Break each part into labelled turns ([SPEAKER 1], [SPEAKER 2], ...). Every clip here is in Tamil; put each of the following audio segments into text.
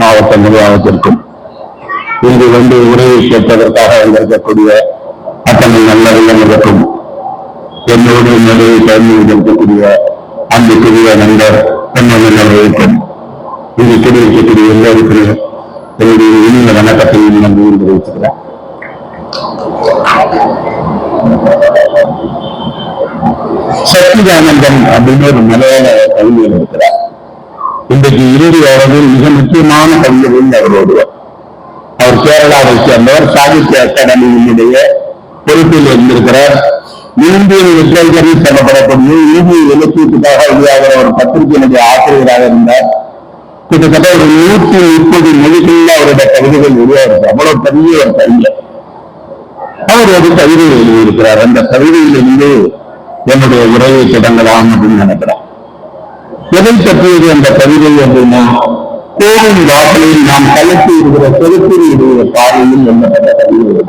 [SPEAKER 1] மாவட்ட நிர்வாகத்திற்கும் இங்கு வந்து உரையை கேட்பதற்காக வந்திருக்கக்கூடிய அத்தனை நல்ல உள்ளங்களுக்கும் என்னோடு நிலையை கலந்து கொண்டிருக்கக்கூடிய அன்புக்குரிய நண்பர் பொன்னவர்களுக்கும் இங்கு கூடியிருக்கக்கூடிய எல்லோருக்கும் என்னுடைய இனிய வணக்கத்தையும் நன்றி தெரிவித்துக்கிறேன் சக்திதானந்தம் அப்படின்னு ஒரு மலையாள கவிஞர் இருக்கிறார். இன்றைக்கு இறுதி அளவில் மிக முக்கியமான கவிஞர்கள் அவர் ஒருவர் அவர் கேரளாவை சேர்ந்தவர் சாகித்ய அகாடமியினுடைய பொறுப்பில் இருந்திருக்கிறார். இந்திய லிட்ரேச்சரில் சொல்லப்படக்கூடிய இந்திய இலக்கியத்துக்காக வெளியாகிற ஒரு பத்திரிகையினுடைய ஆசிரியராக இருந்தார். கிட்டத்தட்ட ஒரு நூற்றி முப்பது மொழிகளில் அவருடைய கவிதைகள் உருவாகிறது. அவ்வளவு பெரிய ஒரு கவிஞர் அவர் ஒரு கவிதை எழுதியிருக்கிறார். அந்த கவிதையிலிருந்து என்னுடைய உரையை தொடங்கலாம் அப்படின்னு நினைக்கிறேன் எதை பற்றியது என்ற கவிதை அப்படின்னா கோவில் வாசலில் நாம் கலத்தி இருக்கிற செருப்பில் இருக்கிற பாதையில் எண்ணப்பட்ட கவிதை இது.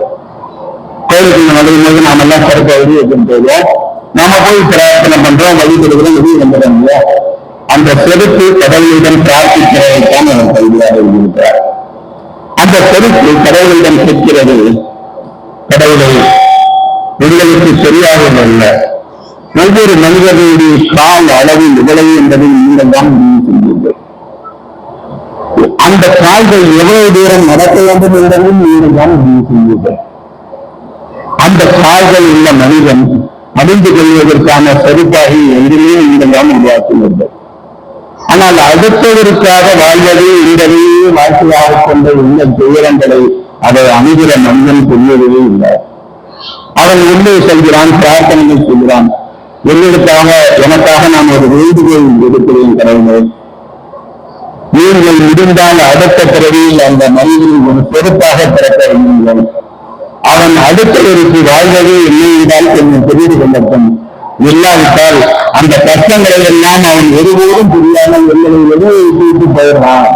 [SPEAKER 1] கோயிலுக்கு நடுவும் போது நாம எல்லாம் சிறப்பு எழுதி வைக்கும் நாம போய் பிரார்த்தனை பண்றோம் வழி கொடுக்கிறோம் வெளியே வந்துடும் இல்லையா? அந்த செருப்பு கடவுளிடம் பிரார்த்திக்கிறதைத்தான் அவர் கல்வியாக எழுதியிருக்கிறார். அந்த செருப்பு கடவுளிடம் கேட்கிறது கடவுளை எங்களுக்கு உங்களுக்கு இல்லை வெவ்வேறு மனிதர்களுடைய கால அளவு எவ்வளவு என்பதை நீங்கள் தான் முடிவு செய்வீர்கள். அந்த கால்கள் எவ்வளவு தூரம் நடக்க வேண்டும் என்பதையும் நீங்கள் தான் முடிவு செய்வீர்கள். அந்த கால்கள் உள்ள மனிதன் அறிந்து கொள்வதற்கான சரிபாகி எங்கிலே நீங்கள் தான் உருவாக்குவீர்கள். ஆனால் அடுத்தவருக்காக வாழ்வது என்பதையே வாழ்க்கையாக கொண்ட இந்த துயரங்களை அதை அணுகிற மனிதன் புரியவே இல்லை. அவன் உள்ளே செல்கிறான் பிரார்த்தனைகள் செல்கிறான். என்னிடத்தாக எனக்காக நான் ஒரு வேண்டுகோள் விடுக்கிறேன் கடவுளே. நீங்கள் முடிந்தால் அடுத்த பிறவியில் அந்த மனிதன் ஒரு பொறுப்பாக பிறக்க வேண்டும். அவன் அடுத்தவருக்கு வாழ்வதே இல்லை என்றால் கொஞ்சம் தெரிந்து கொள்ளட்டும். இல்லாவிட்டால் அந்த கஷ்டங்களை எல்லாம் அவன் ஒருபோதும் புரியாமல் எங்களை வெளியே விட்டு போயிடுவான்.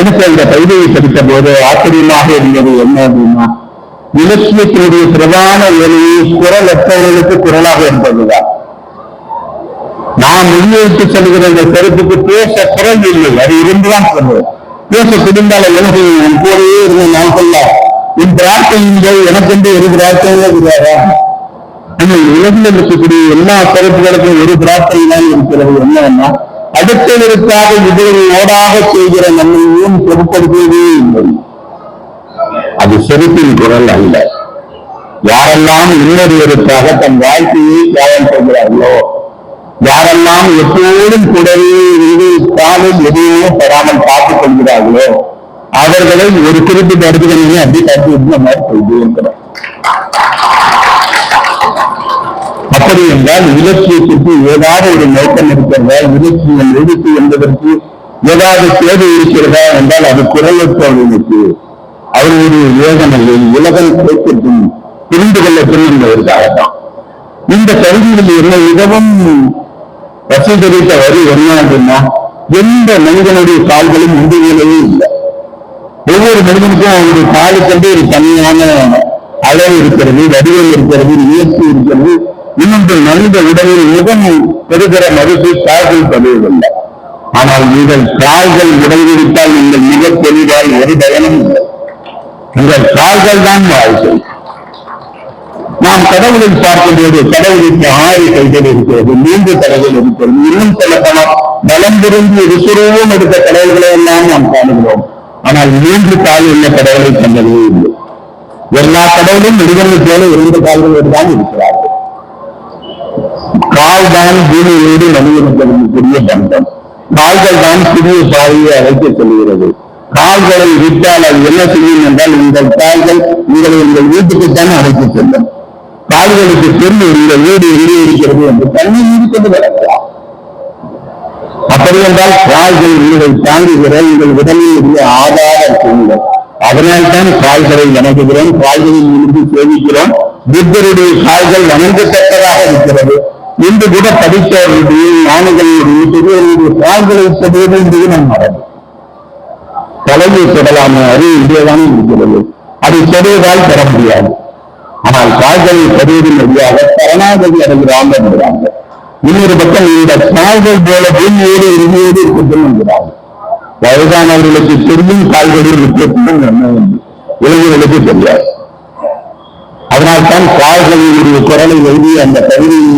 [SPEAKER 1] எனக்கு அந்த கவிதையை படித்த போது ஆச்சரியமாக இருந்தது என்ன அப்படின்னா இலக்கியத்தினுடைய பிரதான வேலையை குரலற்றவர்களுக்கு குரலாக என்பதுதான் நான் முன்வைத்து செல்கிற இந்த கருத்துக்கு பேச குரல் இல்லை. அது இருந்துதான் சொல்லுவேன் பேச தெரிந்தால் என்ன செய்யும்? இருந்த நான் சொல்ல என் பிரார்த்தனைகள் எனக்கென்று ஒரு பிரார்த்தனையே கிடையாதா ஆனால் உலகில் இருக்கக்கூடிய எல்லா கருத்துகளுக்கும் ஒரு பிரார்த்தனை தான் இருக்கிறது. என்னன்னா அடுத்தவருக்காக இதனை ஓடாக செய்கிற நம்மையும் பொருட்படுத்துவதே இல்லை. அது செருப்பின் குரல் அல்ல. யாரெல்லாம் இன்னொருவருக்காக தன் வாழ்க்கையை தியாகம் செய்கிறார்களோ யாரெல்லாம் எப்போதும் கூடவே இருந்து எதையுமே பெறாமல் பார்த்துக் கொள்கிறார்களோ அவர்களை ஒரு குறிப்பிட்ட இடத்துக்கு அப்படி தட்டி இருந்த மாதிரி சொல்லிட்டு இருக்கிறோம் அப்படி என்றால் இலக்கியத்திற்கு ஏதாவது ஒரு நோக்கம் இருக்கிறதா? இலக்கியம் எழுத்து என்பதற்கு ஏதாவது தேவை இருக்கிறதா? என்றால் அது குரலற்றவர்களுக்கு அவர்களுடைய யோசனையை உலகம் கேட்கட்டும். புரிந்து கொள்ள என்பதற்காகத்தான் இந்த கல்வியில் என்ன மிகவும் வசீகரித்த வரி என்ன அப்படின்னா எந்த மனிதனுடைய கால்களும் உண்டுகளவே இல்லை. ஒவ்வொரு மனிதனுக்கும் அவருடைய காலுக்கென்று ஒரு தனியான அளவு இருக்கிறது வடிவம் இருக்கிறது முயற்சி இருக்கிறது. இன்னொன்று மனித உடலில் மிகவும் பெறுகிற மதிப்பு கால்கள் தருவதில்லை ஆனால் நீங்கள் கால்கள் உடைவிட்டால் நீங்கள் மிக தெளிவாய் ஒரு பயனும் இல்லை. உங்கள் கால்கள் தான் வாழ்க்கை. நாம் கடவுளை பார்க்கும்போது கடவுளுக்கு ஆறு கைகள் இருக்கிறது மூன்று கடவுள் இருக்கிறது. இன்னும் சொல்லப்போனால் பலம் புரிந்து இருக்கிறோம் எடுத்த கடவுள்களை எல்லாம் நாம் காணுகிறோம். ஆனால் மூன்று கால் உள்ள கடவுளை கண்டதே இல்லை. எல்லா கடவுளும் மனிதனை போல இரண்டு கால்களோடு தான் இருக்கிறார்கள். கால் தான் பூமியோடு மனிதனுக்கு பெரிய பந்தம். கால்கள் தான் புதிய பாதையை அழைக்க செல்கிறது. கால்களை விட்டால் அது என்ன செய்யும் என்றால் உங்கள் கால்கள் உங்களை உங்கள் வீட்டுக்குத்தான் அழைத்துச் செல்லும். கால்களுக்கு தெரியும் உங்கள் வீடு எங்கே இருக்கிறது என்று தண்ணி இருக்கிறது வளர்க்கலாம் அப்படி என்றால் கால்கள் உங்களை தாங்குகிற உங்கள் உடலில் உள்ள ஆதார சூழ்நிலை அதனால்தான் கால்களை வணங்குகிறோம் கால்களில் இருந்து சேவிக்கிறோம். புத்தருடைய கால்கள் வணங்கத்தக்கதாக இருக்கிறது. இன்று கூட படித்தவர்களுடைய ஞானிகளுடைய கால்களை பெறுவது என்பது நம் மரபு தலையை தொடலான அறிவு இங்கேதான் இருக்கிறது. அதை பெறுவதால் பெற முடியாது. ஆனால் கால்களை பெறுவதன் வழியாக சரணாகதி அடைகிறாங்க என்கிறாங்க இன்னொரு பக்கம் இந்த கால்கள் போல பூமியோடு இருமையோடு இருக்கட்டும் என்கிறார்கள் வயதானவர்களுக்கு தெரியும் கால்களில் இருக்கட்டும் என்ன இளைஞர்களுக்கு தெரியாது. அதனால்தான் கால்களினுடைய குரலை எழுதி அந்த கவிதையை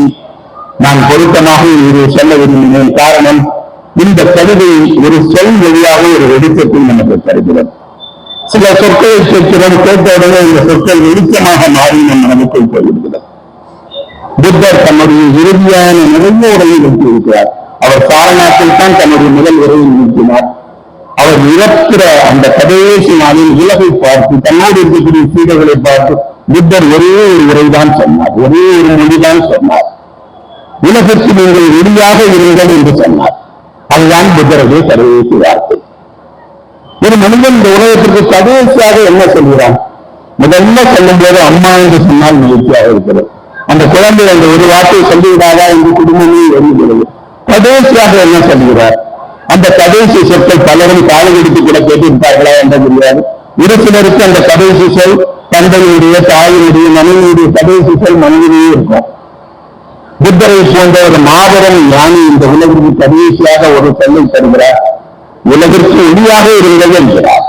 [SPEAKER 1] நான் பொருத்தமாக சொல்ல விரும்பினேன் காரணம் இந்த கவிதை ஒரு சொல் வழியாக ஒரு வெளிச்சத்தை நமக்கு தருகிறது. சில சொற்களை கேட்கிறோம் கேட்டவுடனே இந்த சொற்கள் வெளிச்சமாக மாறி நம் மனதுக்குள் போயிருக்கிறார் புத்தர் தன்னுடைய இறுதியான நிறைய உரையை நிறுத்தியிருக்கிறார் அவர் சாரநாட்டில் தான் தன்னுடைய முதல் உரையை நிறுத்தினார் அவர் இறக்கிற அந்த கடைசி நாளில் உலகை பார்த்து தன்னோடு இருக்கக்கூடிய சீடர்களை பார்த்து புத்தர் ஒரே ஒரு உரைதான் சொன்னார் ஒரே ஒரு மொழிதான் சொன்னார். உலகத்தில் நீங்கள் வெளியாக இருங்கள் என்று சொன்னார். அதுதான் புத்தருடைய கடைசி வார்த்தை ஒரு மனிதன் இந்த உலகத்திற்கு கடைசியாக என்ன சொல்கிறான்? முதல்ல சொல்லும் போது அம்மா என்று சொன்னால் மகிழ்ச்சியாக இருக்கிறது. அந்த குழந்தை அந்த ஒரு வார்த்தை சொல்லிவிடாதா என்று குடும்பமே எரிகிறது. கடைசியாக என்ன சொல்கிறார்? அந்த கடைசி சொற்கள் பலரும் காலம் எடுத்து கூட கேட்டிருப்பார்களா என்ற தெரியாது ஒரு சிலருக்கு அந்த கடைசி சொல் தந்தையுடைய தாயினுடைய மனைவியுடைய கடைசி சொல் மனைவியே இருக்கும். புத்தரை போன்ற ஒரு மாபெரும் ஞானி இந்த உலகிற்கு கடைசியாக ஒரு சொல்லை தருகிறார். உலகிற்கு உரியாக இருந்தது என்கிறார்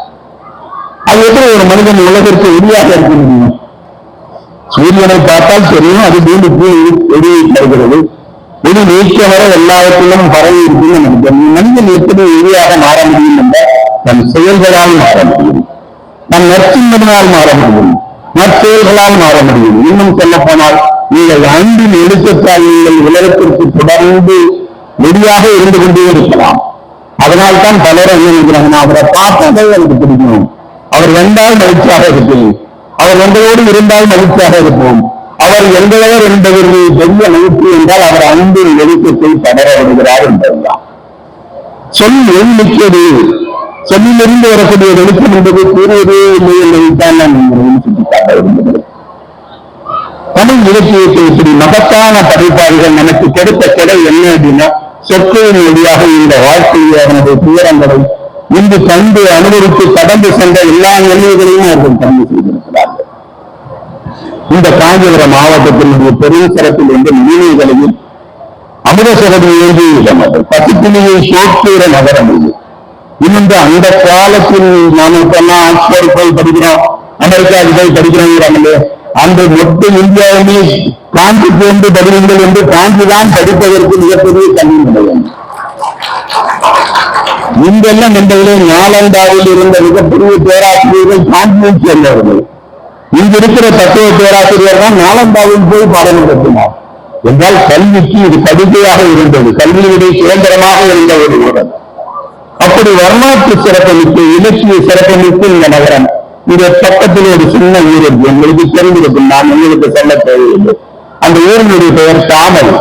[SPEAKER 1] அது எப்படி ஒரு மனிதன் உலகிற்கு உரியாக இருக்க முடியும்? சூரியனை பார்த்தால் தெரியும் அது பூமிக்கு வெளியை தருகிறது ஒளி நீக்க வர எல்லாவற்றிலும் பரவி இருக்குன்னு நமக்கு மனிதன் எப்படி உரியாக மாற முடியும் என்ற தன் செயல்களால் மாற முடியும். நம் நற்சிந்தனால் மாற முடியும். நற்செயல்களால் மாற முடியும். இன்னும் சொல்ல போனால் நீங்கள் அன்பின் எழுத்தத்தால் நீங்கள் உலகத்திற்கு தொடர்ந்து வெளியாக இருந்து கொண்டே இருக்கலாம். அதனால் தான் பலரும் என்ன அவரை பார்த்தாலே எனக்கு பிடிக்கும் அவர் வந்தால் மகிழ்ச்சியாக இருப்பேன். அவர் எங்களோடு இருந்தால் மகிழ்ச்சியாக இருப்போம். அவர் எங்களவர் என்பவர்கள் பெரிய மகிழ்ச்சி என்றால் அவர் அன்பின் எழுத்தத்தை படர வருகிறார் என்பதுதான். சொல் எண்ணிக்கது சொல்லிலிருந்து வரக்கூடிய வெளிச்சம் என்பது கூறுவதே இல்லை என்பதைத்தான் நான் உங்களிடம் சுட்டிக்காட்ட விரும்புகிறேன். தமிழ் இலக்கியத்தை இப்படி மகத்தான படைப்பாளிகள் நமக்கு கொடுத்த கடை என்ன அப்படின்னா சொற்களின் வழியாக இந்த வாழ்க்கையை அவனுடைய துயரங்களை இன்று கண்டு அனுபவித்து கடந்து சென்ற எல்லா நிலைகளையும் அவர்கள் கடந்து செய்திருக்கிறார்கள் இந்த காஞ்சிபுரம் மாவட்டத்தினுடைய பெரும் சிறப்பில் இருந்து மீனவர்களையும் அமிர்தசரதி ஏந்திய இடம் அது சோற்றுகிற நகரம் இது. இன்னும் அந்த காலத்தில் நாம இப்பெல்லாம் ஆக்ஸ்போர்ட் போய் படிக்கிறோம் அமெரிக்காவுக்கு போய் படிக்கிறோங்கிறாங்களே அந்த மொத்த இந்தியாவுமே காஞ்சி போன்று படியுங்கள் என்று காஞ்சிதான் படிப்பதற்கு மிகப்பெரிய கல்வி நிலையம். இங்கெல்லாம் நண்பர்களே நாலந்தாவில் இருந்த மிகப்பெரிய பேராசிரியர்கள் காஞ்சியை சேர்ந்தவர்கள். இங்கு இருக்கிற தத்துவ பேராசிரியர் தான் நாலந்தாவில் போய் பாடம் நடத்தினார் என்றால் கல்விக்கு இது கடுமையாக இருந்தது. கல்வியுடைய சுதந்திரமாக இருந்த ஒரு ஊரல் அப்படி வரலாற்று சிறப்புமிக்க இலக்கிய சிறப்புமிக்க இந்த நகரம். இது பக்கத்தில் ஒரு சின்ன ஊர் இருக்கு உங்களுக்கு தெரிஞ்சிருக்கும் நான் உங்களுக்கு சொல்ல தேவையில்லை அந்த ஊரினுடைய பெயர் தாமரை.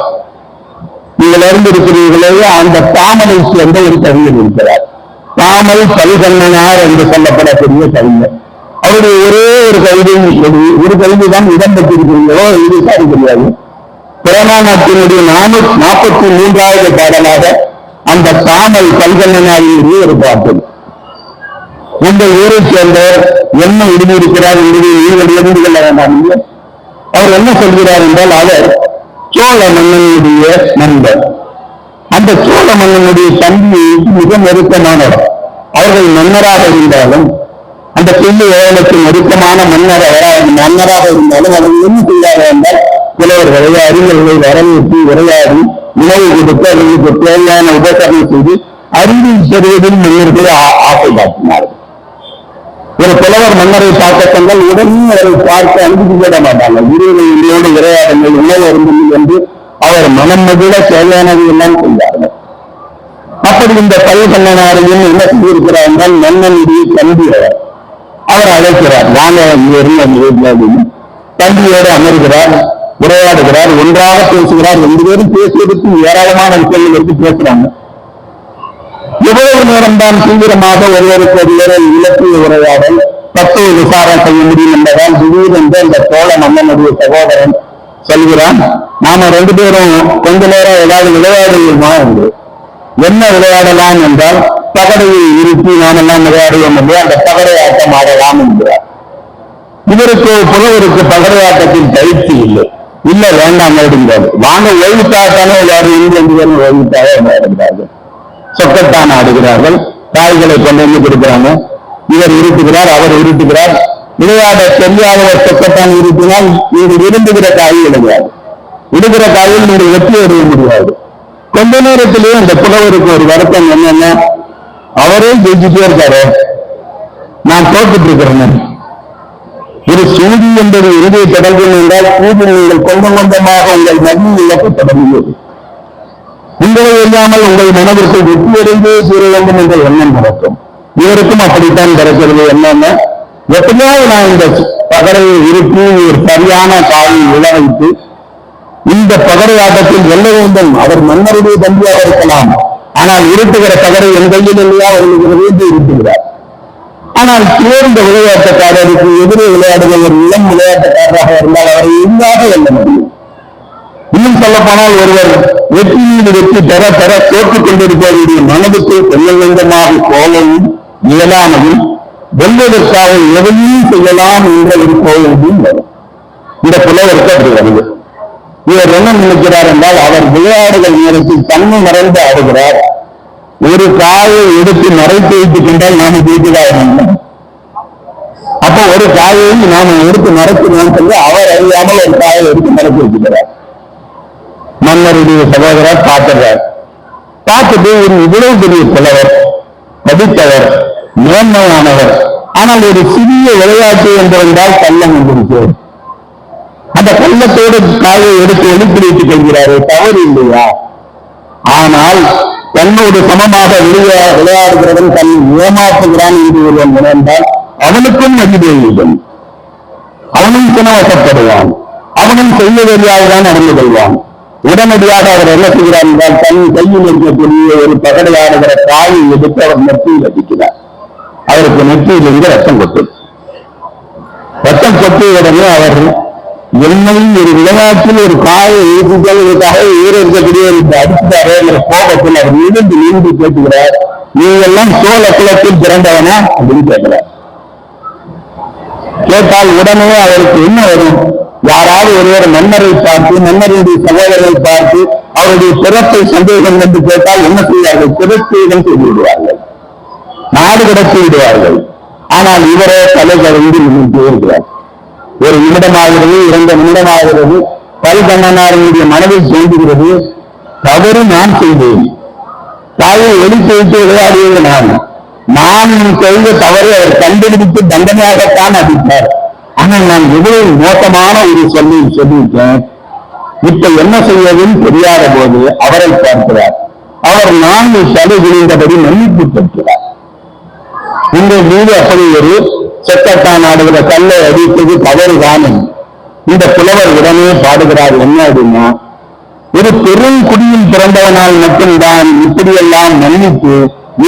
[SPEAKER 1] நீங்கள் அறிந்திருக்கிறீர்களே அந்த தாமரை சேர்ந்த ஒரு கவிஞர் இருக்கிறார். தாமல் கவிகண்ணனார் என்று சொல்லப்படக்கூடிய கவிஞர். அவருடைய ஒரே ஒரு கவிதை ஒரு கவிதை தான் இடம் பெற்றிருக்கிறீங்களோ இது சாரி கிடையாது புறநானத்தினுடைய நானூத்தி நாற்பத்தி மூன்றாவது பாடலாக அந்த தாமல் கல்கண்ணனாரினுடைய ஒரு பாட்டு. உங்கள் ஊரை சேர்ந்த என்ன எழுதியிருக்கிறார் என்பதை நீங்கள் எழுந்து கொள்ள வேண்டாம் இல்லை? அவர் என்ன சொல்கிறார் என்றால் அவர் சோழ மன்னனுடைய நண்பர். அந்த சோழ மன்னனுடைய தம்பி மிக நெருக்கமானவர். அவர்கள் மன்னராக இருந்தாலும் அந்த பிள்ளை ஏழனுக்கு நெருக்கமான மன்னர் அவராக மன்னராக இருந்தாலும் அவர்கள் என்ன செய்தார்கள் என்றால் புலவர்களை அறிஞர்களை வரவேற்று உரையாடி உணவு கொடுத்து அவர்களுக்கு தேவையான உபகரணம் செய்து அறிவு பெறுவதில் மன்னர்களை ஆ- ஆசை காட்டினார்கள் ஒரு புலவர் மன்னரை பார்க்க தங்கள் உடனே அவரை பார்க்க அனுமதிக்கப்பட மாட்டாங்க. இருவரை இரையாடங்கள் உணவு அருந்துங்கள் என்று அவர் மனம் மகிழ தேவையானது எல்லாம் செய்தார்கள் அப்படி இந்த பல்கண்ணனாரையும் என்ன செய்திருக்கிறார் என்றால் மன்னனுடைய தம்பி அவர் அவர் அழைக்கிறார். வாங்க அந்த அப்படின்னு. தம்பியோடு அமர்கிறார் உரையாடுகிறார் ஒன்றாக பேசுகிறார் ரெண்டு பேரும் பேசுவதற்கு ஏராளமான விஷயங்கள் எடுத்து பேசுறாங்க. எவ்வளவு நேரம் தான் தீவிரமாக ஒருவருக்கு ஒருவரை இலக்கிய உரையாடல் தத்துவ விசாரணை செய்ய முடியும் என்பதால் திடீரென்று இந்த சோழ மன்னனுடைய சகோதரன் சொல்கிறான் நாம ரெண்டு பேரும் கொஞ்ச நேரம் ஏதாவது விளையாடுவோமா என்று. என்ன விளையாடலாம் என்றால் பகடையை இருத்தி நாமெல்லாம் விளையாடுவோம் என்று அந்த பகடை ஆட்டம் ஆடலாம் என்கிறார் இவருக்கு புலவருக்கு பகடையாட்டத்தில் பயிற்சி இல்லை. இல்ல வேண்டாம் அப்படிங்கிறாரு வாங்க ஓய்வுத்தாட்டானே விளையாடுவீங்க என்று ஓய்வுத்தாக விளையாடுகிறார்கள் சொக்கத்தான் ஆடுகிறார்கள். காய்களை கொண்டு வந்து கொடுக்கிறாங்க. இவர் இருட்டுகிறார் அவர் இருட்டுகிறார். விளையாட தெரியாதவர் சொக்கத்தான் இருட்டினால் இவர் விரும்புகிற காய் கிடையாது விடுகிற காயில் நீங்கள் வெற்றி அடைய முடியாது. கொஞ்ச நேரத்திலேயே அந்த புலவருக்கு ஒரு வருத்தம் என்னன்னா அவரே ஜெயிச்சுட்டே இருக்காரு. நான் தோத்துட்டு இருக்கிறேன். ஒரு சூதி என்பது இறுதியை தொடர்பு என்றால் சூதி நீங்கள் கொஞ்சம் கொஞ்சமாக உங்கள் நன்மை இழக்க தொடங்குகிறது உங்களை இல்லாமல் உங்கள் மனதிற்குள் வெற்றியடைந்தே தீர வேண்டும் என்ற எண்ணம் நடக்கும். இவருக்கும் அப்படித்தான் கிடைக்கிறது. என்னன்னா? எப்படியாவது நான் இந்த பகரையை இருட்டி ஒரு சரியான காயை இழ இந்த பகரை ஆட்டத்தில் வெல்ல வேண்டும். அவர் மன்னருடைய தம்பியாக இருக்கலாம். ஆனால் இருட்டுகிற பகரை என் கையில் இல்லையா? அவர்களுக்கு என்று இருட்டுகிறார். ஆனால் தேர்ந்த விளையாட்டுக்காரருக்கு எதிரே விளையாடுகிற ஒரு இளம் விளையாட்டுக்காரராக இருந்தால் அவரை எங்காக வெல்ல முடியும். இன்னும் சொல்ல போனால் ஒருவர் வெற்றி மீது வெற்றி பெற பெற தோற்றுக் கொண்டிருப்பவருடைய மனதுக்கு கொஞ்சம் கொஞ்சமாக கோபமும் இயலாமையும் வெல்வதற்காக எதையும் செய்யலாம் என்ற ஒரு கோபமும் வரும். இந்த புலவருக்கு அப்படி வருது. இவர் என்ன நினைக்கிறார் என்றால் அவர் விளையாடுகள் நேரத்தில் தன்மை மறைந்து ஆடுகிறார். ஒரு காயை எடுத்து மறைத்து வைத்துக் கொண்டால் நாம ஜெயிக்கிறார் அப்ப ஒரு காயையும் நாம எடுத்து மறைக்கிறோம் சொல்லி அவர் அறியாமல் ஒரு காயை எடுத்து மறைத்து வைக்கிறார். மன்னருடைய சகோதரர் பார்க்கிறார். பார்த்துட்டு ஒரு இவ்வளவு பெரிய புலவர் படித்தவர் மேன்மையானவர். ஆனால் ஒரு சிறிய விளையாட்டு என்றிருந்தால் கள்ளம் வந்திருக்கிறது அந்த கள்ளத்தோடு காயை எடுத்து எழுப்பி வைத்துக் கொள்கிறாரே தவறு இல்லையா? ஆனால் தன்னோடு சமமாக விளையா விளையாடுகிறவன் தன்னை ஏமாற்றுகிறான் என்று ஒருவன் உணர்ந்தால் அவனுக்கும் மதிப்பேயுடன் அவனும் சினவசப்படுவான் அவனும் செய்ய வேண்டியதான் நடந்து கொள்வான். உடனடியாக அவர் என்ன செய்கிறார் என்றால் தன் கையில் இருக்கக்கூடிய ஒரு பகடையாடுகிற காயை எடுத்து அவர் நெற்றியில் அடிக்கிறார் அவருக்கு நெற்றியிலிருந்து ரத்தம் கொட்டும். ரத்தம் கொட்டிய உடனே அவர் என்னை ஒரு விளையாட்டில் ஒரு காயை எழுதிக்கிறதுக்காக ஈர இருக்கக்கூடிய இந்த அடித்தாரே என்ற கோபத்தில் அவர் இருந்து நீண்டு கேட்டுகிறார். நீ எல்லாம் சோழ குலத்தில் பிறந்தவனா? அப்படின்னு கேட்கிறார். கேட்டால் உடனே அவருக்கு என்ன வரும்? யாராவது ஒருவர் மன்னரை பார்த்து மன்னருடைய சகோதரரை பார்த்து அவருடைய பிறப்பை சந்தேகம் என்று கேட்டால் என்ன செய்வார்கள்? பிறப்பேதம் செய்து விடுவார்கள். நாடு கடத்தி விடுவார்கள். ஆனால் இவரே தலை இருக்கிறார். ஒரு நிமிடமாகிறது இரண்டு நிமிடமாகிறது பல்கண்ணனாருடைய மனதில் செய்துகிறது தவறு நான் செய்தேன். தாயை ஒழித்து வைத்து விளையாடியது நான். நான் செய்த தவறு அவர் கண்டுபிடித்து தண்டனையாகத்தான் அடித்தார். ஆனால் நான் எவ்வளவு மோசமான ஒரு சொல்லி சொல்லியிருக்கேன். இப்ப என்ன செய்வதும் தெரியாத போது அவரை பார்க்கிறார். அவர் நான்கு தலை விழுந்தபடி மன்னிப்பு பெற்கிறார் உங்கள் மீது அப்படி ஒரு செக்கத்தான் ஆடுகிற கல்லை அடித்தது தவறுதான் இந்த புலவர் உடனே பாடுகிறார் என்ன அப்படின்னா ஒரு பெரும் குடியில் பிறந்தவனால் மட்டும்தான் இப்படியெல்லாம் மன்னித்து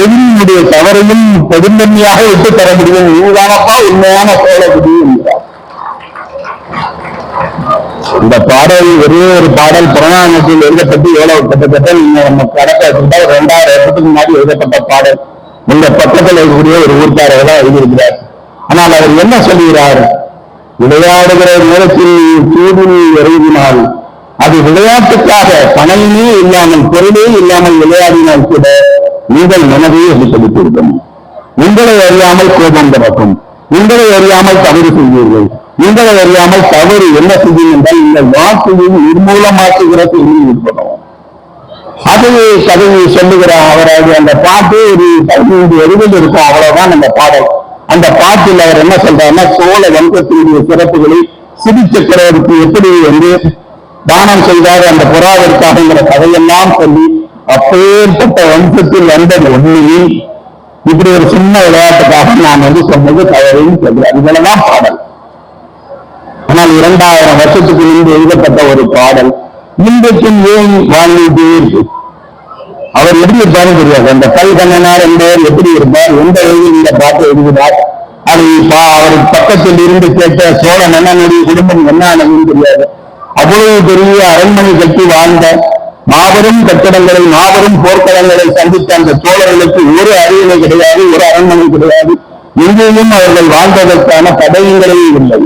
[SPEAKER 1] எதிரியுடைய தவறையும் பெருந்தன்மையாக விட்டு தர முடியும். நீதானப்பா உண்மையான சோழகுடி என்கிறார் இந்த பாடல் ஒரே ஒரு பாடல் புறநானூற்றில் எழுதப்பட்டு எவ்வளவு கிட்டத்தட்ட நீங்க நம்ம கணக்கு வச்சுட்டா ரெண்டாயிரம் வருஷத்துக்கு முன்னாடி எழுதப்பட்ட பாடல். இந்த பக்கத்தில் இருக்கக்கூடிய ஒரு ஊர்க்காரர் எழுதியிருக்கிறார். ஆனால் அவர் என்ன சொல்லுகிறார் விளையாடுகிற நேரத்தில் சூடில் இறங்கினால் அது விளையாட்டுக்காக பணமே இல்லாமல் பொருளே இல்லாமல் விளையாடினால் கூட உங்கள் மனதை வெளிப்படுத்தியிருக்கும் உங்களை அறியாமல் கோபம் பிறக்கும் உங்களை அறியாமல் தவறு செய்வீர்கள். உங்களை அறியாமல் தவறு என்ன செய்யும் என்றால் இந்த வாக்கையும் நிர்மூலமாக்குகிற செய்தியில் ஈடுபடும் அது கதையை சொல்லுகிற அவரது அந்த பாட்டு ஒரு பதினைந்து வரிகள் இருக்கும் அவ்வளவுதான் அந்த பாடல். அந்த பாட்டில் அவர் என்ன சொல்றாருன்னா சோழ வம்சத்தினுடைய சிறப்புகளை சிறு சக்கரவர்த்தி எப்படி வந்து தானம் செய்தார் அந்த புறாவிற்காகங்கிற கதையெல்லாம் சொல்லி அப்பேற்பட்ட வம்சத்தில் வந்த ஒன்றியில் இப்படி ஒரு சின்ன விளையாட்டுக்காக நான் வந்து சொன்னது தவறுன்னு சொல்றேன். இதுலதான் பாடல். ஆனால் இரண்டாயிரம் வருஷத்துக்கு முன்பு எழுதப்பட்ட ஒரு பாடல் இன்றைக்கும் ஏன் வாழ்ந்தீர் அவர் எப்படி இருப்பாரு தெரியாது. அந்த கல்கண்ணனார் என்பவர் எப்படி இருப்பார் எந்த வழியில் இந்த பாட்டை எழுதினார் அதை அவர் பக்கத்தில் இருந்து கேட்ட சோழ நன்னனுடைய குடும்பம் என்ன ஆனதுன்னு தெரியாது. அவ்வளவு பெரிய அரண்மனை கட்டி வாழ்ந்த மாபெரும் கட்டடங்களை மாபெரும் போர்க்களங்களை சந்தித்த அந்த சோழர்களுக்கு ஒரு அறிவுரை கிடையாது ஒரு அரண்மனை கிடையாது. எங்கேயும் அவர்கள் வாழ்ந்ததற்கான தடயங்களே இல்லை.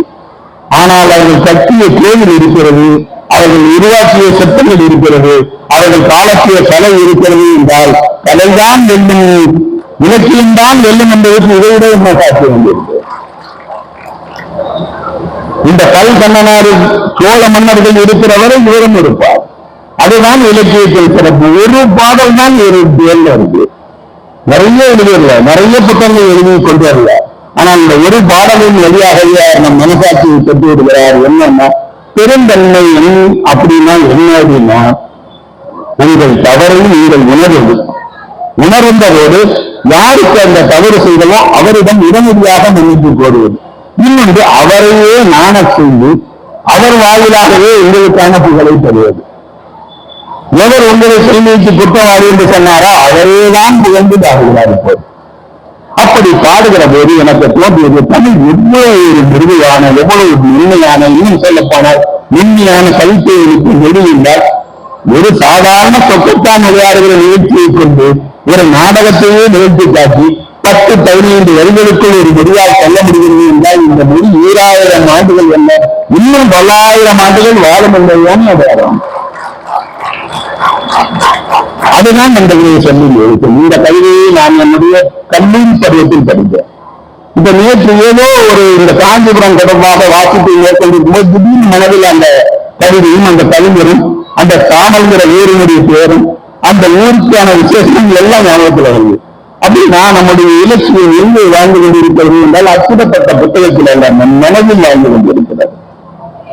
[SPEAKER 1] ஆனால் அவர்கள் கட்டிய கோவில் இருக்கிறது அவர்கள் உருவாக்கிய சட்டங்கள் இருக்கிறது அவர்கள் காலத்திய கலை இருக்கிறது என்றால் கலைதான் வெல்லும். இலக்கியம்தான் வெல்லும் என்பதற்கு இதை விட என்ன சாட்சி வந்திருக்கு இந்த கல் கண்ணனாறு சோழ மன்னர்கள் இருக்கிறவரை இவரும் இருப்பார் அதுதான் இலக்கியத்தில் சிறப்பு. ஒரு பாடல் தான் ஒரு இருக்கு. நிறைய எழுதியல நிறைய புத்தகங்கள் எழுதி கொண்டு வரல ஆனால் இந்த ஒரு பாடலின் வழியாகவே நம் மனசாட்சியை பெற்று விடுகிறார் என்னன்னா பெருந்தன்மை அப்படின்னா என்ன அப்படின்னா உங்கள் தவறை நீங்கள் உணர்வது உணர்ந்த போது யாருக்கு அந்த தவறு செய்தமோ அவரிடம் உடனடியாக மன்னிப்பு கோருவது இன்னொன்று அவரையே நாண செய்து அவர் வாயிலாகவே உங்களுக்கான புகழை தருவது எவர் உங்களை செய்திக்கு குற்றவாளி என்று சொன்னாரோ அவரே தான் புகழ்ந்து தாக்குகிறார் இப்போது. அப்படி பாடுகிற போது எனக்கு தோன்றியது தமிழ் எவ்வளவு ஒரு மிருதுவான எவ்வளவு மென்மையான இன்னும் சொல்லப்போனால் மென்மையான கவிதைகளுக்கு வெளியில்லால் ஒரு சாதாரண சொக்கத்தான் விளையாடுகிற நிகழ்ச்சியை கொண்டு ஒரு நாடகத்தையே நிகழ்த்தி காட்டி பத்து பதினைந்து வரிகளுக்குள் ஒரு மொழியால் சொல்ல முடிகிறது என்றால் இந்த மொழி ஈராயிரம் ஆண்டுகள் என்ன இன்னும் பல்லாயிரம் ஆண்டுகள் வாழும் என்பதுதான் அடையாளம் அதுதான் அந்த கவிதையை சொல்லி இந்த கவிதையை நான் என்னுடைய கல்லூரி பருவத்தில் படித்தேன். இந்த நேற்று ஏதோ ஒரு இந்த காஞ்சிபுரம் தொடர்பாக வாசிப்பை மேற்கொண்டிருக்கும் போது திடீர்னு மனதில் அந்த கவிதையும் அந்த கவிஞரும் அந்த காணல்கிற ஊரினுடைய பேரும் அந்த ஊருக்கான விசேஷங்கள் எல்லாம் ஞாபகத்தில் வருது. அப்படின்னா நம்முடைய இலட்சியம் எங்கே வாழ்ந்து கொண்டிருக்கிறது என்றால் அற்புதப்பட்ட புத்தகத்தில் அல்ல நம் மனதில் வாழ்ந்து கொண்டிருக்கிறது.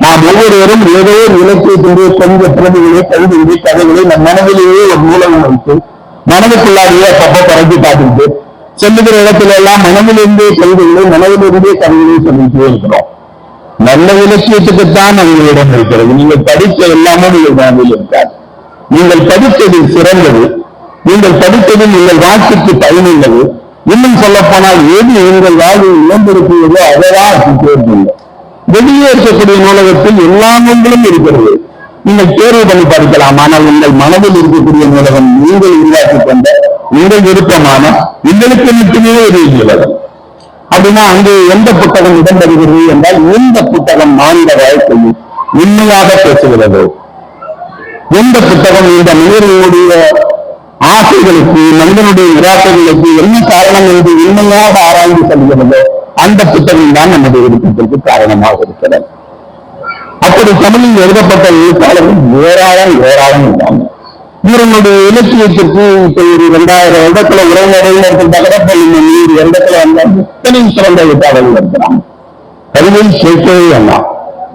[SPEAKER 1] நாம் ஒவ்வொருவரும் ஏதோ ஒரு இலக்கியத்தினுடைய கொஞ்சம் பிரதிகளை கவிதைகளை கதைகளை நம் மனதிலேயே ஒரு மூலம் வைத்து மனதுக்குள்ளாடியே அப்பப்போ பறந்து பார்த்துட்டு செல்லுகிற இடத்துல எல்லாம் மனதிலிருந்தே கவிதைகளை மனதிலிருந்தே கவிதைகளை சொல்லிட்டே இருக்கிறோம். நல்ல இலக்கியத்துக்குத்தான் அங்கே இடம் இருக்கிறது. நீங்கள் படித்த எல்லாமே நீங்கள் மனதில் இருக்காது. நீங்கள் படித்தது சிறந்தது. நீங்கள் படித்தது உங்கள் வாழ்க்கைக்கு பயனுள்ளது. இன்னும் சொல்ல போனால் எது எங்கள் வாழ்வில் இழந்திருக்கிறதோ அதைதான் தேர்ந்தது வெளியே இருக்கக்கூடிய நூலகத்தில் எல்லா நூல்களும் இருக்கிறது. நீங்கள் தேர்வு பண்ணி படிக்கலாம் ஆனால் உங்கள் மனதில் இருக்கக்கூடிய நூலகம் நீங்கள் உருவாக்கிக் கொண்ட உங்கள் விருப்பமான உங்களுக்கு மட்டுமே ஒரு நூலகம் அப்படின்னா அங்கே எந்த புத்தகம் இடம்பெறுகிறது என்றால் எந்த புத்தகம் மாநில வாழ்க்கையில் உண்மையாக பேசுகிறது. எந்த புத்தகம் இந்த மனிதனுடைய ஆசைகளுக்கு மனிதனுடைய இராசைகளுக்கு என்ன காரணம் என்று உண்மையாக ஆராய்ந்து செல்கிறது? அந்த புத்தகம் தான் நமது விருப்பத்திற்கு காரணமாக இருக்கிறது. அப்படி தமிழில் எழுதப்பட்ட எழுத்தாளர்கள் ஏராளம் ஏராளம் இருக்காங்க இவர்களுடைய இலக்கியத்திற்கு இப்ப ஒரு இரண்டாயிரம் இடத்துல உரைநடையில் இருக்கின்ற கூட நீர் இடத்துல வந்த இத்தனை சிறந்த எழுத்தாளர்கள் இருக்கிறாங்க. கவிதை சேர்க்கவே வேண்டாம்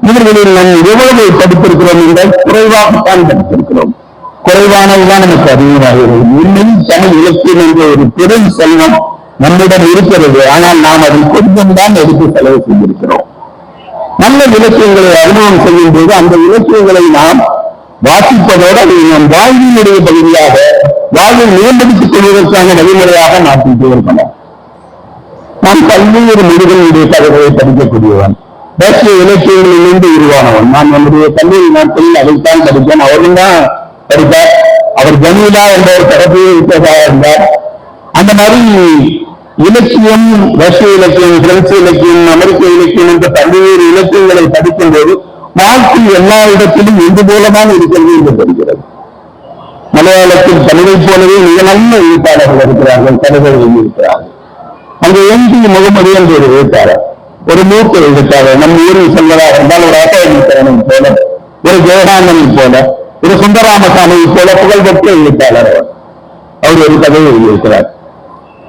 [SPEAKER 1] இவர்களில் நாம் எவ்வளவு படித்திருக்கிறோம் என்றால் குறைவாகத்தான் படித்திருக்கிறோம். குறைவானதுதான் நமக்கு அதிகமாக இன்னும் தமிழ் இலக்கியம் என்ற ஒரு பெரும் செல்வம் நம்மிடம் இருக்கிறது. ஆனால் நாம் அதில் கொஞ்சம் தான் எடுத்து செலவு செய்திருக்கிறோம். நல்ல இலக்கியங்களை அனுபவம் செய்யும் போது அந்த இலக்கியங்களை நாம் வாசிப்பதோடு அதை நம் வாழ்வினுடைய பகுதியாக வாழ்வை மேம்படுத்திக் கொள்வதற்கான வழிமுறையாக நாம் இருக்கணும் நான் பல்வேறு மொழிகளுடைய கதைகளை படிக்கக்கூடியவன். தேசிய இலக்கியங்களிலிருந்து உருவானவன். நான் என்னுடைய கல்லூரி நாட்களில் அதைத்தான் படித்தேன். அவரும் தான் படித்தார். அவர் ஜமீலா என்ற ஒரு தரப்பையே இருப்பதாக இருந்தார். அந்த மாதிரி இலக்கியம் ரஷ்ய இலக்கியம் பிரெஞ்சு இலக்கியம் அமெரிக்க இலக்கியம் என்ற பல்வேறு இலக்கியங்களை படிக்கும் போது வாழ்க்கை எல்லா இடத்திலும் இது போலதான் இருக்கிறது என்று தெரிகிறது. மலையாளத்தில் தமிழை போலவே மிக நல்ல எழுத்தாளர்கள் இருக்கிறார்கள் கதைகள் இருக்கிறார்கள் அங்கே எம்பி முகமது என்று ஒரு எழுத்தாளர் ஒரு மூத்த எழுத்தாளர் நம்ம ஊரில் சொல்வதாக இருந்தால் ஒரு அசோகீஸ்வரனை போல ஒரு ஜெயகாந்தனை போல ஒரு சுந்தராமசாமியை போல புகழ்பெற்ற எழுத்தாளர் அவர். அவர் ஒரு கதையை எழுதியிருக்கிறார்.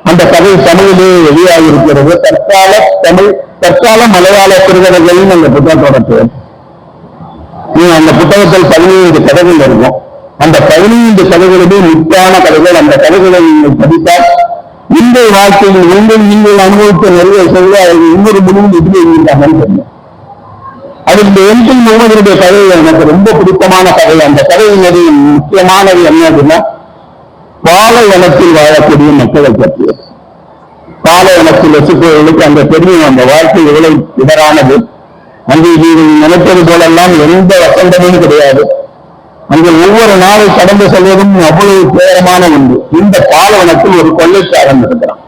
[SPEAKER 1] அந்த கதை தமிழிலே வெளியாக இருக்கிறது தற்கால தமிழ் தற்கால மலையாள சிறுகதைகள்னு அந்த புத்தகத்தோட பேர் நீ அந்த புத்தகத்தில் பதினைந்து கதைகள் இருக்கும். அந்த பதினைந்து கதைகளுமே முக்கியமான கதைகள். அந்த கதைகளை நீங்கள் படித்தால் இன்றைய வாழ்க்கையில் நீங்கள் நீங்கள் அனுபவித்த நிறைய செய்து அவர்கள் இன்னொரு முடிவில் எப்படி எழுதிட்டாங்கன்னு தெரியும். அதில் இந்த முகமதுடைய கதை எனக்கு ரொம்ப பிடித்தமான கதை. அந்த கதையினுடைய முக்கியமானது என்ன அப்படின்னா பாலைவனத்தில் வாழக்கூடிய மக்களை பற்றிய பாலைவனத்தில் வசிப்பவர்களுக்கு அந்த பெருமை அந்த வாழ்க்கை எவ்வளவு இடரானது அங்கே நீங்கள் நினைப்பது போலெல்லாம் எந்த வசந்தமும் கிடையாது. அங்கே ஒவ்வொரு நாளை கடந்து செல்வதும் அவ்வளவு துயரமான ஒன்று. இந்த பாலைவனத்தில் ஒரு கொள்ளைக்காரன் இருக்கிறான்.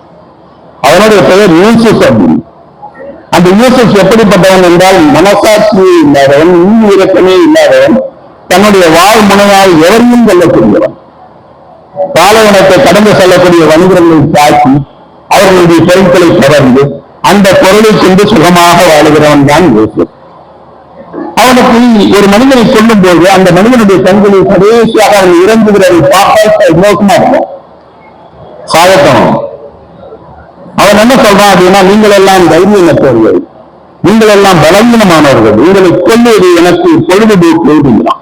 [SPEAKER 1] அவனுடைய பெயர் யூசுப் அப்படின்னு. அந்த யூசுப் எப்படிப்பட்டவன் என்றால் மனசாட்சி இல்லாதவன் இன்னும் இறக்கமே இல்லாதவன் தன்னுடைய வாழ் முனையால் எவரையும் கொல்லக்கூடியவன். பாலைவனத்தை கடந்து செல்லக்கூடிய வணிகர்களை தாக்கி அவர்களுடைய பொருட்களை தொடர்ந்து அந்த பொருளை கொண்டு சுகமாக வாழுகிறவன் தான் இயேசு. அவனுக்கு ஒரு மனிதனை சொல்லும் போது அந்த மனிதனுடைய கண்களில் கடைசியாக அவன் இறங்குகிறதை பார்த்தால் மோசமா இருக்கும்? சாயத்தனம் அவன் என்ன சொல்றான் அப்படின்னா நீங்கள் எல்லாம் தைரியமற்றவர்கள். நீங்கள் எல்லாம் பலவீனமானவர்கள். உங்களை கொள்வது எனக்கு பொழுதுபோக்கு எழுதுகிறான்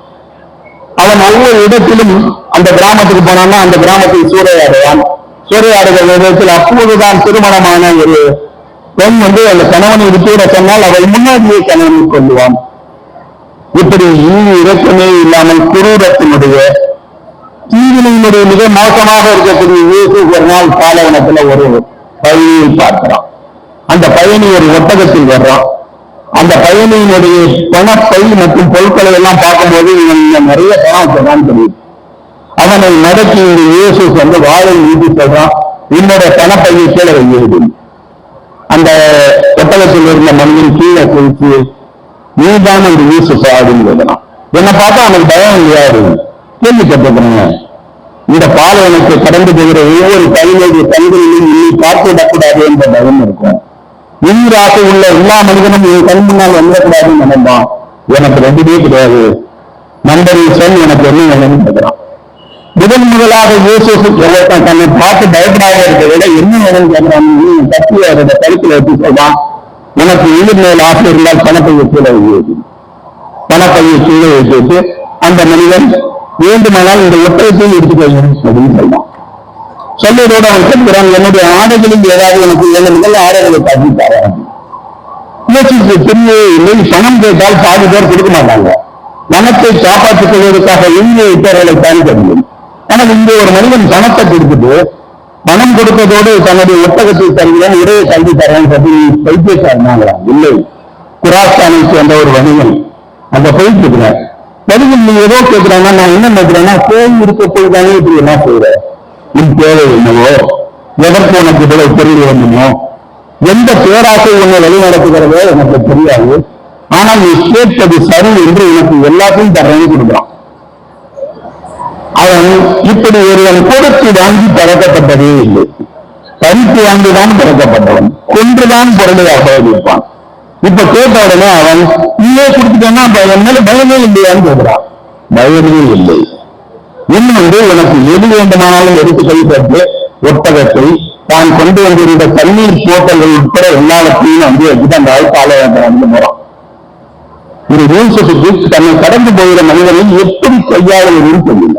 [SPEAKER 1] அவன் ஒவ்வொரு இடத்திலும் அந்த கிராமத்துக்கு போனோம்னா அந்த கிராமத்தில் சூறையாடுவான். சூறையாடுகிற விதத்தில் அப்போதுதான் திருமணமான ஒரு பெண் வந்து அந்த கணவனை விட்டுவிட சொன்னால் அவள் முன்னாடியே கணவனை கொள்ளுவான் இப்படி இனி இறக்கமே இல்லாமல் குரூரத்தினுடைய தீவினையினுடைய மிக மோசமாக இருக்கக்கூடிய இயேசு ஒரு நாள் பாலைவனத்துல ஒரு பயணியை பார்க்கிறான். அந்த பயணி ஒரு ஒட்டகத்தில் வர்றான். அந்த பயணியினுடைய பணப்பை மற்றும் பொருட்களை எல்லாம் பார்க்கும்போது இவன் நிறைய பணம் வச்சிருக்கான்னு தெரியுது. அவனை நடத்தி இந்த இயேசு வந்து வாழை நீதி சொல்றான் என்னோட பணப்பையை கீழே வையுது. அந்த ஒட்டகத்தில் இருந்த மனிதன் கீழே குளிச்சு நீதான அந்த இயேசு அப்படின்னு என்னை பார்த்தா அவனுக்கு பயம் இல்லையாரு கேள்வி கேட்டுக்கிறேங்க இந்த பாலைவனத்தை கடந்து போகிற ஒவ்வொரு பயனுடைய கண்களிலும் நீ பார்த்துவிடக்கூடாது என்ற பயம் இருக்கும். உயிராசை உள்ள எல்லா மனிதனும் என் கண் முன்னால் வந்துடக்கூடாதுன்னு நினைப்பான். எனக்கு ரெண்டுமே கிடையாது. நண்பரில் சொல் எனக்கு என்ன வேணும்னு கேட்கிறான். முதன் முதலாக இயேசு தன்னை பார்த்து பயப்படாத இருக்க விட என்ன வேணும்னு கேட்கிறான்? நீ தப்பி அதோட கருத்துல வச்சு சொல்றான் உனக்கு உயிர் மேல் ஆசை இருந்தால் பணப்பையை கீழே வைத்து பணப்பையை கீழே வைத்து அந்த மனிதன் வேண்டுமானால் இந்த ஒட்டகத்தையும் எடுத்துக்கொள்ளும் அப்படின்னு சொல்றான். சொல்லியதோடு அவன் கேட்கிறான் என்னுடைய ஆடைகளில் ஏதாவது எனக்கு ஏழு முதல் ஆடைகளை காட்டி தரேன் முயற்சிக்கு பெரிய இல்லை பணம் கேட்டால் பாதி பேர் கொடுக்க மாட்டாங்க. மனத்தை காப்பாற்றிக் கொள்வதற்காக இந்திய இத்தர்களை தான் ஆனால் இங்கே ஒரு மனிதன் பணத்தை கொடுத்துட்டு பணம் கொடுத்ததோடு தன்னுடைய ஒட்டகத்தை தருகிறேன் இடையை கல்வி தரேன் சொல்லி பைத்தியக்காரனாங்களா இல்லை. குராஸ்தானை சேர்ந்த ஒரு வணிகன் அந்த போயிட்டு இருக்கிறார். வணிகன் நீ ஏதோ கேட்கிறான்னா நான் என்ன நினைக்கிறேன்னா கோயில் இருக்க போய்தானே இப்படி என்ன செய்யற உன் தேவை என்னவோ? எதற்கு உனக்கு இவ்வளவு தெரிய வேண்டுமோ? எந்த பேராசை உன்னை வழிநடத்துகிறதோ எனக்கு தெரியாது. ஆனால் நீ கேட்பது சரி என்று எனக்கு எல்லாத்தையும் தரேன்னு கொடுக்குறான் அவன் இப்படி ஒருவன் கொடுத்து வாங்கி பழக்கப்பட்டதே இல்லை. பறித்து வாங்கிதான் பிறக்கப்பட்டவன் கொன்றுதான் பிறந்ததாக இருப்பான் இப்ப கேட்ட உடனே அவன் நீயே கொடுத்துட்டேன்னா அப்ப மேல பயமே இல்லையான்னு கேட்கிறான். பயமே இல்லை. இன்னொன்று உனக்கு எது வேண்டுமானாலும் எடுத்து கைப்பற்று ஒட்டகத்தை தான் கொண்டு வந்திருந்த தண்ணீர் போட்டங்கள் உட்பட எல்லாவற்றையும் வந்து எடுத்து அந்த ஆழ்த்தாளர் வந்து போறான். ஒரு யூசுக்கு தன்னை கடந்து போகிற மனிதனை எப்படி கையாளுவதுன்னு தெரியல.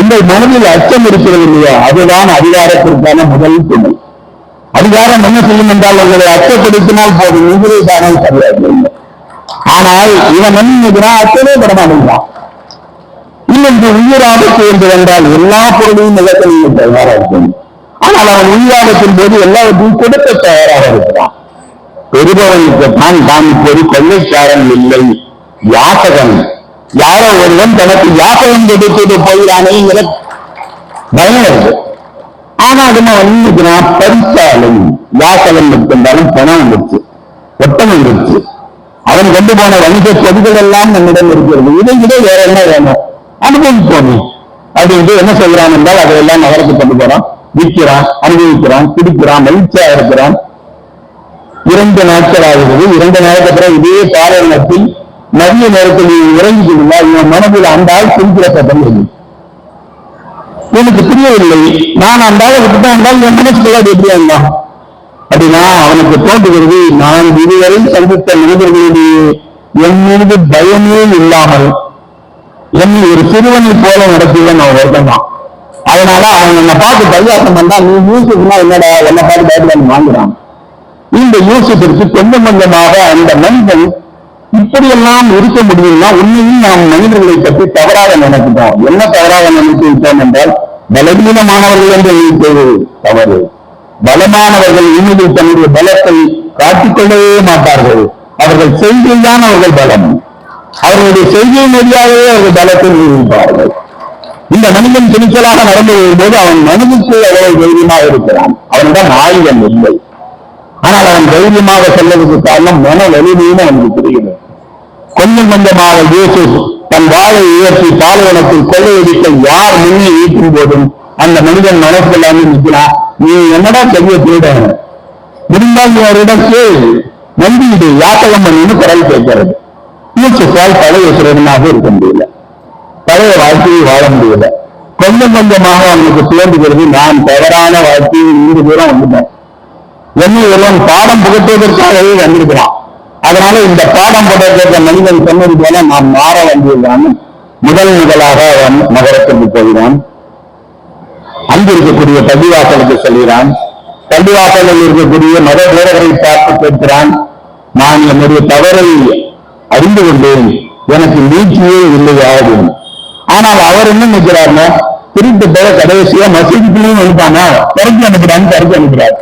[SPEAKER 1] உங்கள் மனதில் அச்சம் இருக்கிறது இல்லையா? அதுதான் அதிகாரத்திற்கான முதல் துணை அதிகாரம் என்ன செய்யும் என்றால் உங்களை அச்சப்படுத்தினால் போதும். நீங்களே தானே சரியாக இல்லை ஆனால் இவன் என்ன அச்சமே பட மாட்டேங்கிறான் இன்னொன்று உயிர் ஆபத்து என்று வந்தால் எல்லா பொருளையும் இழக்க தயாராக இருக்கும். ஆனால் அவன் உயிர் ஆபத்தின் போது எல்லாவற்றையும் கொடுக்க தயாராக இருக்கிறான். பெறுபவனுக்கு தான் தான் இப்போது கொள்ளைக்காரன் இல்லை. யாசகன். யாரோ ஒருவன் தனக்கு யாசகம் கொடுத்துட்டு போயிடானேங்கிற பயம் இருக்கு ஆனா அது நான் வந்துக்கிறான் பரிசாலை யாசகன் இருந்தாலும் பணம் வந்துருச்சு ஒட்டம் வந்துருச்சு அவன் கொண்டு போன வணிக பொருட்கள் எல்லாம் நம்மிடம் இருக்கிறது. இதை விட வேற என்ன வேணும்? அனுபவிப்போமே அப்படின்ட்டு என்ன செய்கிறான் என்றால் அதையெல்லாம் நகரத்துக்கு கொண்டு போறான் விற்கிறான் அனுபவிக்கிறான் பிடிக்கிறான் மகிழ்ச்சியா இருக்கிறான். இரண்டு நாட்கள் ஆகிறது. இரண்டு நாளுக்கு அப்புறம் இதே காரணத்தில் மதிய நேரத்தில் நீ இறங்கிக்கொள்ளுங்க இவன் மனதில் அந்த ஆள் குறிப்பிட எனக்கு புரியவில்லை. நான் அந்த ஆளை விட்டுட்டா இருந்தால் என் மனசுக்குள்ள அது எப்படி இருந்தான் அப்படின்னா அவனுக்கு தோன்றுகிறது நான் இதுவரை சந்தித்த மனிதர்களுடைய என் மீது பயமே இல்லாமல் என்னை ஒரு சிறுவனை போல நடத்தியவன் அவன் ஒருத்தன் தான் அதனால அவன் என்னை பார்த்து பரியாசம் பண்ணா நீ யூசுஃப்னா என்னடா? என்னை பார்த்து பயப்பட வாங்குறான். இந்த யூசுஃபிற்கு கொஞ்சம் கொஞ்சமாக அந்த மனிதன் இப்படியெல்லாம் இருக்க முடியும்னா உண்மையில் நாம் மனிதர்களை பற்றி தவறாக நினைக்கிறோம் என்ன தவறாக நினைத்து விட்டோம் என்றால் பலவீனமானவர்கள் என்று நினைத்தது தவறு. பலமானவர்கள் இனிமேல் தன்னுடைய பலத்தை காட்டிக்கொள்ளவே மாட்டார்கள். அவர்கள் செய்கைதான் அவர்கள் பலம். அவர்களுடைய செய்கையின் மொழியாகவே அவர்கள் பலத்தை நிரூபிப்பார்கள். இந்த மனிதன் துணிச்சலாக நடந்து வரும்போது அவன் மனிதனுக்கு அவ்வளவு தைரியமாக இருக்கிறான். அவனிடம் ஆயுதம் இல்லை. ஆனால் அவன் தைரியமாக செல்வதற்கு காரணம் மன வலிமையும் அவனுக்கு புரிகிறது. கொஞ்சம் கொஞ்சமாக இயேசு தன் வாழை உயர்த்தி பாலைவனத்தில் கொள்ளையடிக்க யார் முன்னே ஈட்டும் போதும் அந்த மனிதன் மனசு நிற்கிறா நீ என்னடா பெரிய திருட முடிந்தால் அவரிடம் கேள். நம்பிடு யாத்தகம் பண்ணின்னு குரல் கேட்கிறது. யூசுஃபால் பழைய சிறனாக இருக்க முடியல. பழைய வாழ்க்கையை வாழ முடியல. கொஞ்சம் கொஞ்சமாக அவனுக்கு தோன்றுகிறது நான் தவறான வாழ்க்கையில் இருந்து தூரம் வந்துட்டேன். என்னை ஒருவன் பாடம் புகட்டுவதற்காகவே வந்திருக்கிறான். அதனால இந்த பாடம் போட்டிருக்கிற மனிதன் சொன்னது போல நாம் மாற வேண்டியதுதான். முதல் முதலாக அவன் நகரத்திற்கு போகிறான். அங்கு இருக்கக்கூடிய பள்ளிவாசலுக்கு செல்கிறான். பள்ளிவாசலில் இருக்கக்கூடிய மத வீரர்களை பார்த்து கேட்கிறான். நான் என்னுடைய தவறை அறிந்து கொண்டேன். எனக்கு நீச்சியே இல்லையாவது ஆனால் அவர் என்ன நினைக்கிறாருன்னா திருட்டு போல கடைசியா மசீதுக்குள்ளேயும் வந்துட்டானா திறக்கி அனுப்புறான்னு திறக்கி அனுப்புறாரு